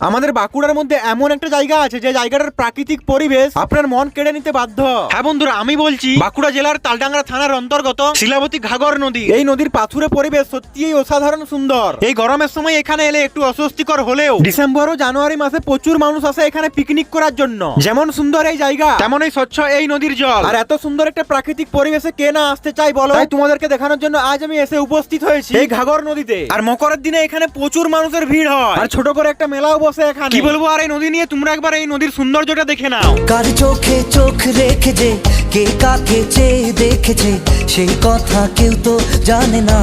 আমাদের বাঁকুড়ার মধ্যে এমন একটা জায়গা আছে যে জায়গাটার প্রাকৃতিক পরিবেশ আপনার মন কেড়ে নিতে বাধ্য। হ্যাঁ বন্ধুরা আমি বলছি বাঁকুড়া জেলার তালডাঙ্গা থানার অন্তর্গত শিলাবতী ঘাগর নদী। এই নদীর পাথুরে পরিবেশ সত্যিই অসাধারণ সুন্দর। এই গরমের সময় এখানে এলে একটু অস্বস্তিকর হলেও ডিসেম্বর ও জানুয়ারি মাসে প্রচুর মানুষ আসে এখানে পিকনিক করার জন্য। যেমন সুন্দর এই জায়গা। তেমনই স্বচ্ছ এই নদীর জল। আর এত সুন্দর একটা প্রাকৃতিক পরিবেশে কে না আসতে চাই বলো? তাই তোমাদেরকে দেখানোর জন্য আজ আমি এসে উপস্থিত হয়েছি এই ঘাগর নদীতে। আর মকরের দিনে এখানে প্রচুর মানুষের ভিড় হয়। আর ছোট করে একটা মেলাও বসে এখানে। কি বলব আর এই নদী নিয়ে তোমরা একবার এই নদীর সৌন্দর্যটা দেখে নাও। কার চোখে চোখ রেখে যে কে কাকে চেয়ে দেখেছে সেই কথা কেউ তো জানে না।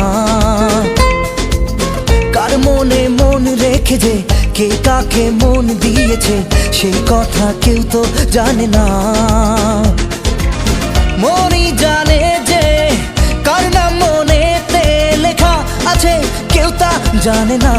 কার মনে মন রেখে যে কে কাকে মন দিয়েছে সেই কথা কেউ তো জানে না। মনই জানে যে কার নাম মনেতে লেখা আছে জানে না।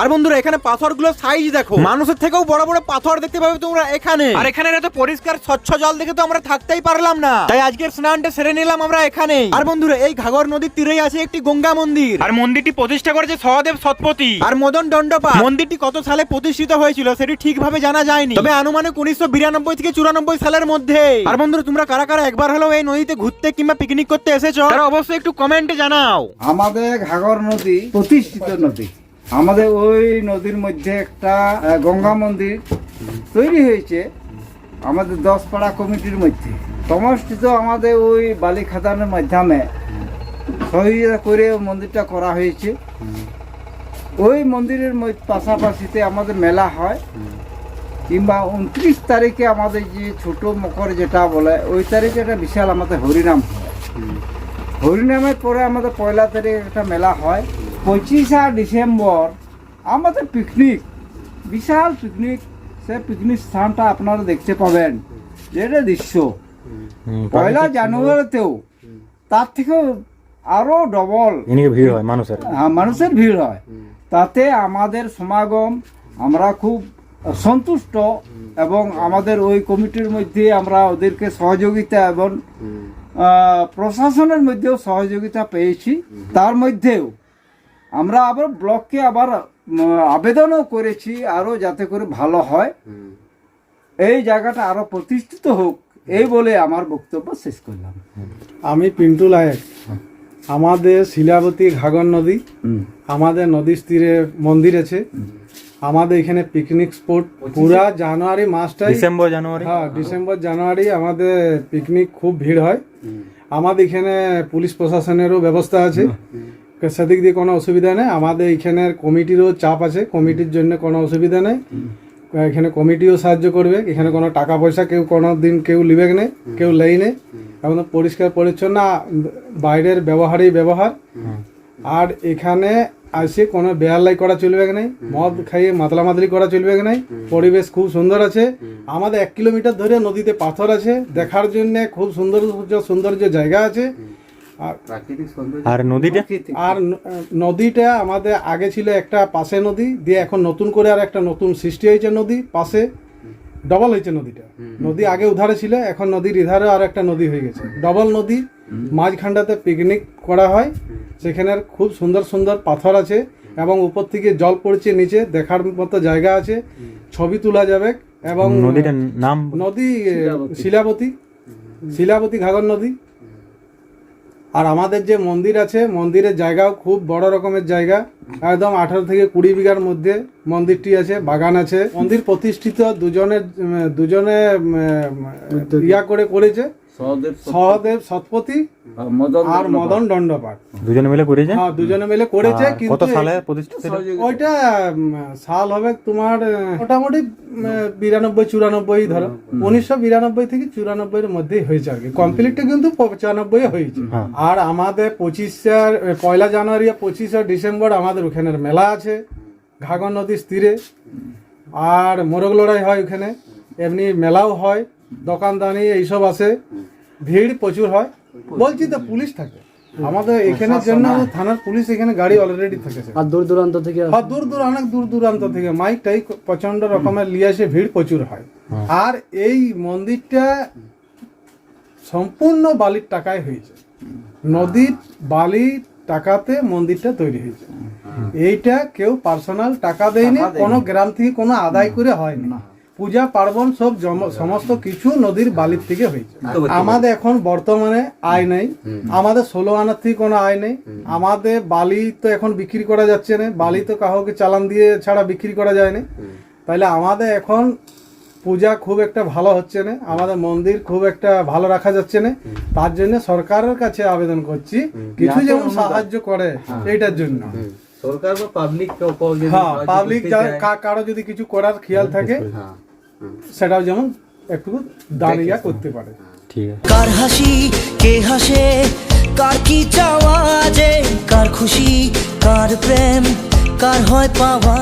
আর বন্ধুরা এখানে পাথরগুলোর সাইজ দেখো। মানুষের থেকেও বড় বড় পাথর দেখতে পাবে তোমরা এখানে। আর এখানে এত পরিষ্কার স্বচ্ছ জল দেখে তো আমরা থাকতেই পারলাম না। তাই আজকের স্নানটা সেরে নিলাম আমরা এখানে আর বন্ধুরা এই ঘাগর নদীর তীরেই আছে একটি গঙ্গা মন্দির। আর মন্দিরটি প্রতিষ্ঠা করেছে সহদেব সৎপতি। আর মদন দণ্ডপা মন্দিরটি কত সালে প্রতিষ্ঠিত হয়েছিল সেটি ঠিকভাবে জানা যায়নি। তবে আনুমানিক উনিশশো বিরানব্বই থেকে চুরানব্বই সালের মধ্যে। আর বন্ধুরা তোমরা কারা কারা একবার হলেও এই নদীতে ঘুরতে কিংবা পিকনিক করতে এসেছ তারা অবশ্যই একটু কমেন্টে জানাও। আমাদের ঘাগর নদী প্রতিষ্ঠিত নদী। আমাদের ওই নদীর মধ্যে একটা গঙ্গা মন্দির তৈরি হয়েছে আমাদের দশপাড়া কমিটির মধ্যে। সমষ্টিত আমাদের ওই বালি খাদানের মাধ্যমে সহযোগিতা করে মন্দিরটা করা হয়েছে। ওই মন্দিরের পাশাপাশিতে আমাদের মেলা হয়। কিংবা উনত্রিশ তারিখে আমাদের যে ছোট মকর যেটা বলে, ওই তারিখে একটা বিশাল আমাদের হরিনাম হয়। হরিনামের পরে আমাদের পয়লা তারিখ একটা মেলা হয়। পঁচিশা ডিসেম্বর আমাদের পিকনিক বিশাল পিকনিক সে পিকনিক স্থানটা আপনারা দেখতে পাবেন। যেটা দৃশ্য। পয়লা জানুয়ারিতেও তার থেকেও আরও ডবল ভিড় হয় মানুষের। আহ, মানুষের ভিড় হয়। তাতে আমাদের সমাগম আমরা খুব সন্তুষ্ট এবং আমাদের ওই কমিটির মধ্যে আমরা ওদেরকে সহযোগিতা এবং প্রশাসনের মধ্যেও সহযোগিতা পেয়েছি। তার মধ্যেও আমরা আবার ব্লককে আবার আবেদনও করেছি আরও যাতে করে ভালো হয়। এই জায়গাটা আরও প্রতিষ্ঠিত হোক এই বলে আমার বক্তব্য শেষ করলাম। আমি পিন্টু লায়ক আমাদের শিলাবতী ঘাগর নদী আমাদের নদীর তীরে মন্দির আছে। আমাদের এখানে পিকনিক স্পট পুরা জানুয়ারি মাসটাই ডিসেম্বর জানুয়ারি? হ্যাঁ ডিসেম্বর জানুয়ারি আমাদের পিকনিক খুব ভিড় হয়। আমাদের এখানে পুলিশ প্রশাসনেরও ব্যবস্থা আছে। সেদিক দিয়ে কোনো অসুবিধা নেই। আমাদের এখানের কমিটিরও চাপ আছে। কমিটির জন্য কোনো অসুবিধা নেই। এখানে কমিটিও সাহায্য করবে। এখানে কোনো টাকা পয়সা কেউ কোনো দিন কেউ লিবে নেই, কেউ লেই নেই। একদম পরিষ্কার পরিচ্ছন্ন বাইরের ব্যবহারই ব্যবহার। আর এখানে আসে কোনো বেহাল্লাই করা চলবে না মদ খাইয়ে মাতলা মাতলি করা চলবে না পরিবেশ খুব সুন্দর আছে। আমাদের এক কিলোমিটার ধরে নদীতে পাথর আছে। দেখার জন্য খুব সুন্দর সৌন্দর্য জায়গা আছে। আর আর নদীটা? আর নদীটা আমাদের আগে ছিল একটা পাশে নদী দিয়ে এখন নতুন করে আর একটা নতুন সৃষ্টি হয়েছে নদী পাশে ডবল হয়েছে নদীটা। নদী আগে উধারে ছিল এখন নদীর ইধারে আর একটা নদী হয়ে গেছে। ডবল নদী মাঝখানটাতে পিকনিক করা হয় সেখানে খুব সুন্দর সুন্দর পাথর আছে এবং উপর থেকে জল পড়ছে নিচে দেখার মতো জায়গা আছে ছবি তোলা যাবে এবং নদীটার নাম? নদী শিলাবতী। শিলাবতী। ঘাগর নদী। আর আমাদের যে মন্দির আছে, মন্দিরের জায়গাও খুব বড় রকমের জায়গা। একদম আঠারো থেকে কুড়ি বিঘার মধ্যে মন্দিরটি আছে, বাগান আছে। মন্দির প্রতিষ্ঠিত দুজনের দুজনে ইয়া করে করেছে। সহদেব সৎপতি। আর মদন দণ্ডপাঠ। দুজনে মিলে করেছে? হ্যাঁ দুজনে মিলে করেছে কত কিন্তু সালে প্রতিষ্ঠিত ওইটা সাল হবে তোমার মোটামুটি বিরানব্বই চুরানব্বই ধরো। উনিশশো বিরানব্বই থেকে চুরানব্বই এর মধ্যেই হয়েছে আর কি। কমপ্লিটটা কিন্তু পঁচানব্বই হয়েছে। আর আমাদের পঁচিশে পয়লা জানুয়ারি পঁচিশে ডিসেম্বর আমাদের ওখানের মেলা আছে ঘাগর নদীর তীরে। আর মোরগ লড়াই হয় ওখানে এমনি মেলাও হয়। দোকানদানি এইসব আছে। ভিড় প্রচুর হয়। বলছি তো পুলিশ থাকে। আমাদের এখানের জন্য থানার পুলিশ এখানে গাড়ি অলরেডি থাকে। আর দূর দূরান্ত থেকে হ্যাঁ দূর দূর অনেক দূর দূরান্ত থেকে। মাইক টাইক প্রচণ্ড রকমের আসে ভিড় প্রচুর হয়। আর এই মন্দিরটা সম্পূর্ণ বালির টাকায় হয়েছে। নদীর বালি টাকাতে মন্দিরটা তৈরি হয়েছে। এইটা কেউ পার্সোনাল টাকা দেয়নি টাকা দেয়নি। কোনো গ্রাম থেকে কোনো আদায় করে হয়নি। পূজা পার্বণ সব সমস্ত কিছু নদীর বালির থেকে হয়েছে। আমাদের এখন বর্তমানে আয় নেই। আমাদের ষোলো আনার থেকে কোনো আয় নেই। আমাদের বালি তো এখন বিক্রি করা যাচ্ছে না। বালি তো কাউকে চালান দিয়ে ছাড়া বিক্রি করা যায় না। তাহলে আমাদের এখন পূজা খুব একটা ভালো হচ্ছে না। আমাদের মন্দির খুব একটা ভালো রাখা যাচ্ছে না। তার জন্য সরকারের কাছে আবেদন করছি। কিছু যেমন সাহায্য করে এইটার জন্য। সরকার বা পাবলিক হ্যাঁ পাবলিক কারও যদি কিছু করার খেয়াল থাকে সেটাও যেমন একটু দাঁড়িয়ে করতে পারে। কার হাসি কে হাসে কার কি চাওয়া যে কার খুশি কার প্রেম কার হয় পাওয়া